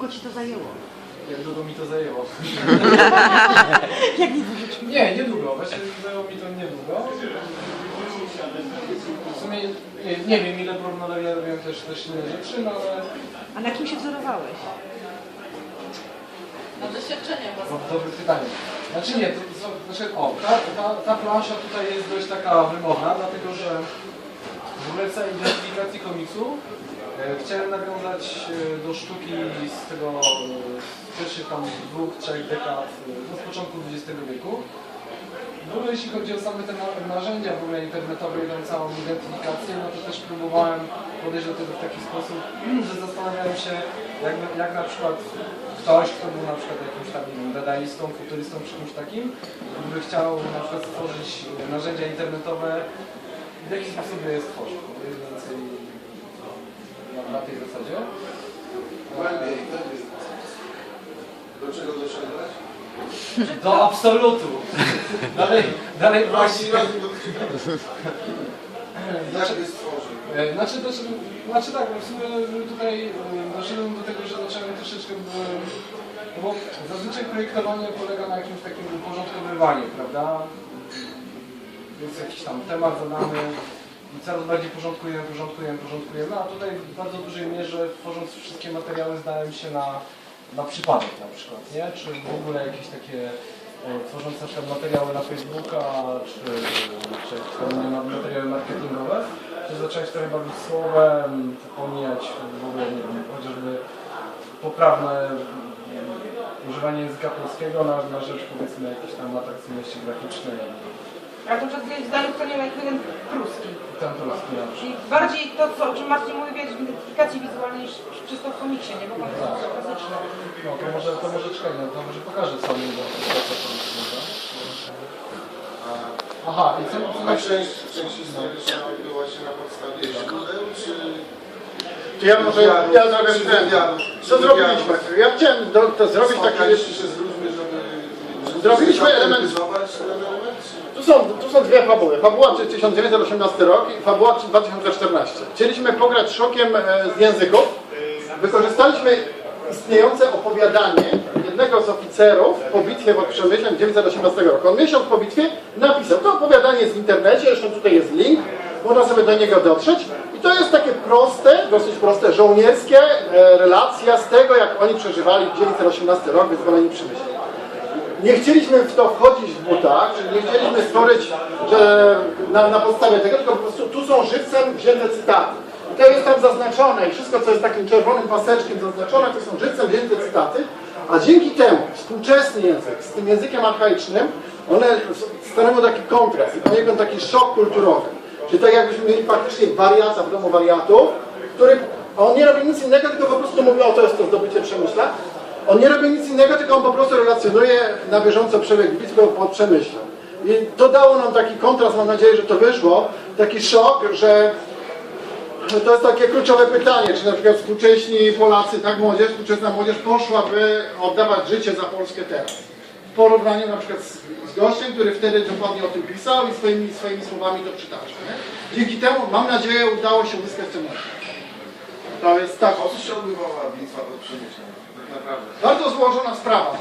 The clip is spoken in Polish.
długo ci to zajęło? Jak długo mi to zajęło? Jak nie wyrzucił? Nie, niedługo. Właśnie zajęło mi to niedługo. W sumie nie, nie wiem ile równolegle ja robiłem też, też inne rzeczy, no ale A na kim się wzorowałeś? Na doświadczenia was. no, dobre pytanie. Znaczy nie, to, to, znaczy, o, ta, ta, ta plansza tutaj jest dość taka wymowna, dlatego że całej identyfikacji komiksu e, chciałem nawiązać e, do sztuki z tego e, z pierwszych tam dwóch, trzech dekad, no, z początku XX wieku. W ogóle jeśli chodzi o same te na- narzędzia w ogóle internetowe i całą identyfikację, no to też próbowałem podejść do tego w taki sposób, że zastanawiałem się, jak, jak na przykład ktoś, kto był na przykład jakimś tam dadaistą, futurystą czy kimś takim, gdyby chciał na przykład stworzyć narzędzia internetowe, w jaki sposób je stworzył. To mniej więcej na, na tej zasadzie. Głębiej, głębiej. Do czego doszedłeś? Do absolutu! dalej, dalej Właśnie to je stworzył? E, Znaczy, doszedłem, znaczy tak, w sumie tutaj e, doszedłem do tego, że zacząłem troszeczkę, no bo zazwyczaj projektowanie polega na jakimś takim uporządkowywaniu, prawda? Jest jakiś tam temat zadany i coraz bardziej porządkujemy, porządkujemy, porządkujemy, a tutaj w bardzo dużej mierze tworząc wszystkie materiały zdałem się na, na przypadek na przykład, nie? Czy w ogóle jakieś takie e, tworząc na przykład materiały na Facebooka, czy, czy materiały marketingowe, zacząłem się trochę bawić słowem, pomijać w ogóle, nie wiem, chociażby poprawne używanie języka polskiego na, na rzecz powiedzmy jakiejś tam atrakcyjności graficznej Ale to przed w zdaniu to nie ma jeden pruski. i tam to rozpinam. Czyli bardziej to, co, o czym Marcin mówi, wiesz, w identyfikacji wizualnej niż czysto w komiksie, nie? Bo to jest klasyczne. No to może, to może czekaj, no, to może pokażę co mi wygląda. Aha, i co, A część, część historyczna odbyła się na podstawie źródeł, czy... To ja może, ja zrobię ten. Co zrobiliśmy? Ja chciałem do, to zrobić taki... Spotkaliście się z ludźmi, żeby... żeby Zrobiliśmy element- zautentyzować ten element? czy- Tu są, tu są dwie fabuły. Fabuła 1918 rok i fabuła 2014. Chcieliśmy pograć szokiem e, z języków. Wykorzystaliśmy istniejące opowiadanie jednego z oficerów po bitwie pod Przemyślem 1918 roku. On miesiąc po bitwie napisał, to opowiadanie jest w internecie, zresztą tutaj jest link, można sobie do niego dotrzeć. I to jest takie proste, dosyć proste, żołnierskie e, relacja z tego, jak oni przeżywali 1918 rok wyzwoleni Przemyśla. Nie chcieliśmy w to wchodzić w butach, nie chcieliśmy stworzyć że na, na podstawie tego, tylko po prostu tu są żywcem wzięte cytaty. I to jest tam zaznaczone i wszystko, co jest takim czerwonym paseczkiem zaznaczone, to są żywcem wzięte cytaty, a dzięki temu współczesny język z tym językiem archaicznym, one stanowią taki kontrast i poniekąd taki szok kulturowy. Czyli tak jakbyśmy mieli faktycznie wariata w domu wariatów, który on nie robi nic innego, tylko po prostu mówi, o to jest to zdobycie przemyśla. On nie robi nic innego, tylko on po prostu relacjonuje na bieżąco przebieg bitwy pod Przemyślem. I to dało nam taki kontrast, mam nadzieję, że to wyszło, taki szok, że to jest takie kluczowe pytanie, czy na przykład współcześni Polacy, tak młodzież, współczesna młodzież poszłaby oddawać życie za Polskę teraz. W porównaniu na przykład z, z gościem, który wtedy dokładnie o tym pisał i swoimi, swoimi słowami to przytaczał. Nie? Dzięki temu, mam nadzieję, udało się uzyskać ten To jest tak, Po co się odbywała bitwa pod Przemyślem? Bardzo złożona sprawa.